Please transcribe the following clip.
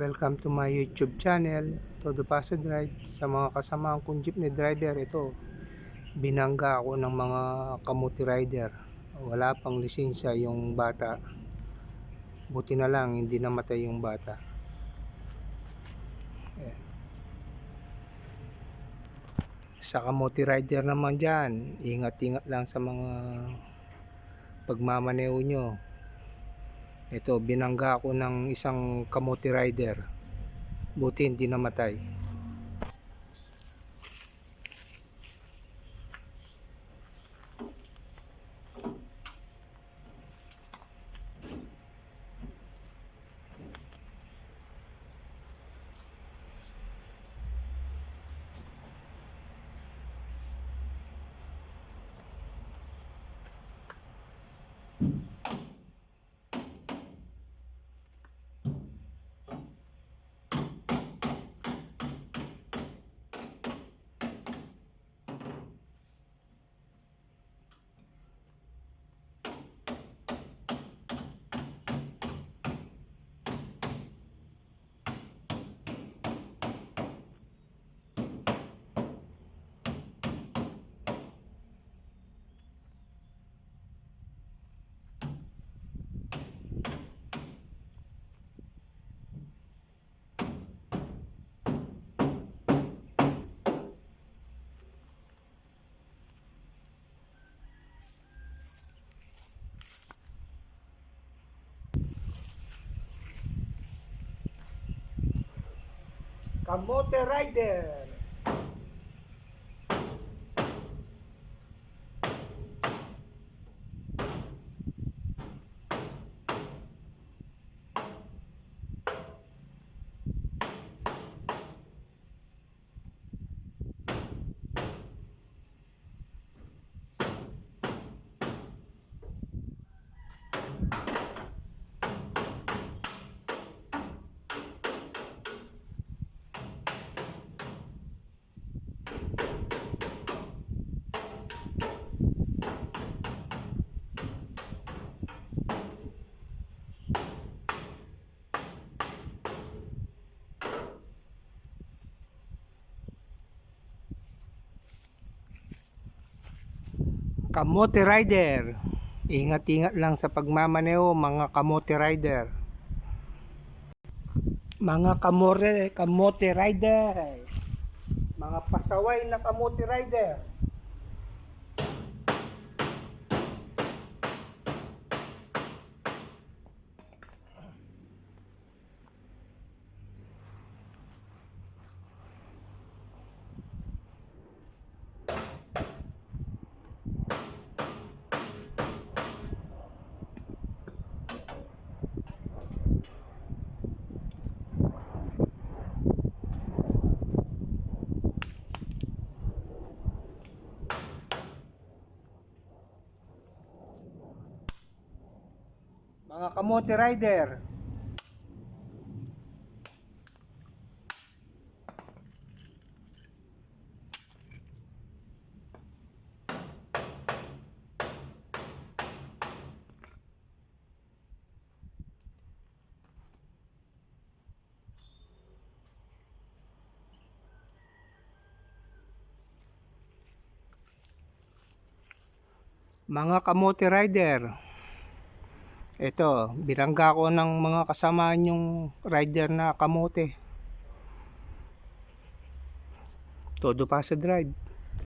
Welcome to my YouTube channel, Todo Pasa Drive. Sa mga kasamaang kong jeepney driver, ito, binangga ako ng mga kamuti rider. Wala pang lisensya yung bata. Buti na lang, hindi namatay yung bata. Sa kamuti rider naman dyan, ingat-ingat lang sa mga pagmamaneo nyo. Ito, binangga ako ng isang kamote rider. Buti hindi namatay. Kamote rider! Kamote rider! Ingat-ingat lang sa pagmamaneo mga kamote rider. Mga kamore, kamote rider. Mga pasaway na kamote rider. Mga kamote rider. Mga kamote rider. Ito, bilangga ko ng mga kasama yung rider na kamote. Todo pa sa drive.